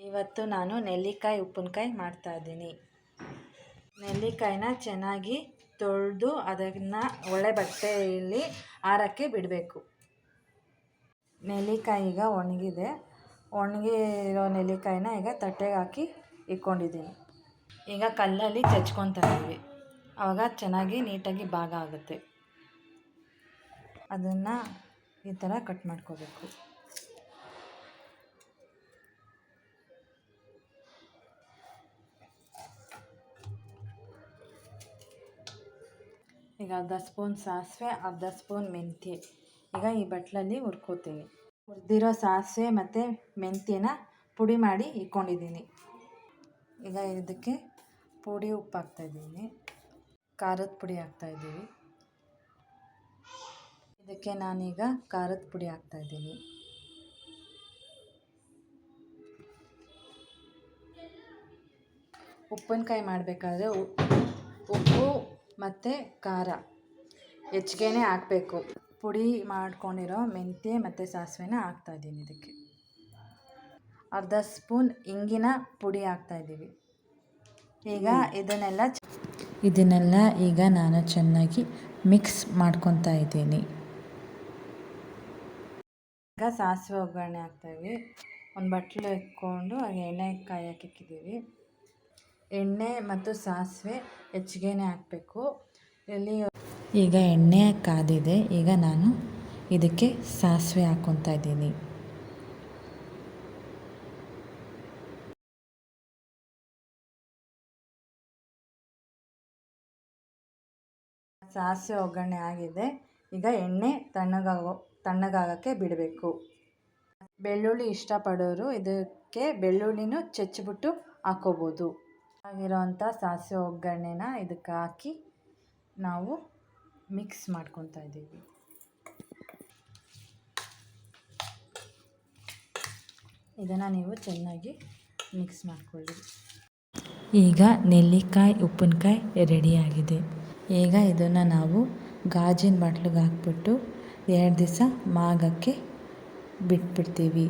ಇವತ್ತು ನಾನು ನೆಲ್ಲಿಕಾಯಿ ಉಪ್ಪಿನಕಾಯಿ ಮಾಡ್ತಾಯಿದ್ದೀನಿ ನೆಲ್ಲಿಕಾಯಿನ ಚೆನ್ನಾಗಿ ತೊಳೆದು ಅದನ್ನು ಒಳ್ಳೆ ಬಟ್ಟೆಯಲ್ಲಿ ಆರಕ್ಕೆ ಬಿಡಬೇಕು. ನೆಲ್ಲಿಕಾಯಿ ಈಗ ಒಣಗಿದೆ. ಒಣಗಿರೋ ನೆಲ್ಲಿಕಾಯಿನ ಈಗ ತಟ್ಟೆಗೆ ಹಾಕಿ ಇಟ್ಕೊಂಡಿದ್ದೀನಿ. ಈಗ ಕಲ್ಲಲ್ಲಿ ಇದ್ದೀವಿ ಆವಾಗ ಚೆನ್ನಾಗಿ ನೀಟಾಗಿ ಭಾಗ ಆಗುತ್ತೆ. ಅದನ್ನು ಈ ಥರ ಕಟ್ ಮಾಡ್ಕೋಬೇಕು. ಈಗ ಅರ್ಧ ಸ್ಪೂನ್ ಸಾಸಿವೆ, ಅರ್ಧ ಸ್ಪೂನ್ ಮೆಂತ್ಯ. ಈಗ ಈ ಬಟ್ಲಲ್ಲಿ ಹುರ್ಕೋತೀನಿ ಹುರಿದಿರೋ ಸಾಸಿವೆ ಮತ್ತು ಮೆಂತ್ಯನ ಪುಡಿ ಮಾಡಿ ಇಟ್ಕೊಂಡಿದ್ದೀನಿ. ಈಗ ಇದಕ್ಕೆ ಪುಡಿ ಉಪ್ಪು ಹಾಕ್ತಾಯಿದ್ದೀನಿ ಖಾರದ ಪುಡಿ ಹಾಕ್ತಾಯಿದ್ದೀವಿ ಇದಕ್ಕೆ ನಾನೀಗ ಖಾರದ ಪುಡಿ ಹಾಕ್ತಾಯಿದ್ದೀನಿ ಉಪ್ಪಿನಕಾಯಿ ಮಾಡಬೇಕಾದ್ರೆ ಉಪ್ಪು ಮತ್ತು ಖಾರ. ಹೆಚ್ಚಿಗೆನೇ ಹಾಕಬೇಕು. ಪುಡಿ ಮಾಡ್ಕೊಂಡಿರೋ ಮೆಂತ್ಯ ಮತ್ತು ಸಾಸಿವೆನ ಹಾಕ್ತಾಯಿದ್ದೀನಿ ಇದಕ್ಕೆ. ಅರ್ಧ ಸ್ಪೂನ್ ಇಂಗಿನ ಪುಡಿ ಹಾಕ್ತಾಯಿದ್ದೀವಿ ಈಗ ಇದನ್ನೆಲ್ಲ ಇದನ್ನೆಲ್ಲ ಈಗ ನಾನು ಚೆನ್ನಾಗಿ ಮಿಕ್ಸ್ ಮಾಡ್ಕೊತಾ ಇದ್ದೀನಿ. ಈಗ ಸಾಸಿವೆ ಒಗ್ಗರಣೆ ಹಾಕ್ತಾಯಿದ್ವಿ ಒಂದು ಬಟ್ಲು ಇಟ್ಕೊಂಡು ಎಣ್ಣೆ ಕಾಯಕ್ಕೆ ಇಕ್ಕಿದ್ದೀವಿ. ಎಣ್ಣೆ ಮತ್ತು ಸಾಸಿವೆ ಹೆಚ್ಚಿಗೆ ಹಾಕಬೇಕು. ಇಲ್ಲಿ ಈಗ ಎಣ್ಣೆ ಕಾದಿದೆ. ಈಗ ನಾನು ಇದಕ್ಕೆ ಸಾಸಿವೆ ಹಾಕ್ಕೊತಾ ಇದ್ದೀನಿ. ಸಾಸಿವೆ ಒಗ್ಗರಣೆ ಆಗಿದೆ. ಈಗ ಎಣ್ಣೆ ತಣ್ಣಗಾಗೋ, ತಣ್ಣಗಾಗೋಕ್ಕೆ ಬಿಡಬೇಕು. ಬೆಳ್ಳುಳ್ಳಿ ಇಷ್ಟಪಡೋರು ಇದಕ್ಕೆ ಬೆಳ್ಳುಳ್ಳಿನೂ ಚಚ್ಚಿಬಿಟ್ಟು ಹಾಕ್ಕೋಬೋದು. ಆಗಿರೋವಂಥ ಸಾಸಿವೆ ಒಗ್ಗರಣೆನ ಇದಕ್ಕೆ ಹಾಕಿ ನಾವು ಮಿಕ್ಸ್ ಮಾಡ್ಕೊತಾ ಇದ್ದೀವಿ. ಇದನ್ನು ನೀವು ಚೆನ್ನಾಗಿ ಮಿಕ್ಸ್ ಮಾಡಿಕೊಳ್ಳಿ. ಈಗ ನೆಲ್ಲಿಕಾಯಿ, ಉಪ್ಪಿನಕಾಯಿ ರೆಡಿಯಾಗಿದೆ ಈಗ ಇದನ್ನು ನಾವು ಗಾಜಿನ ಬಾಟ್ಲಿಗೆ ಹಾಕ್ಬಿಟ್ಟು ಎರಡು ದಿವಸ ಮಾಗಕ್ಕೆ ಬಿಟ್ಬಿಡ್ತೀವಿ.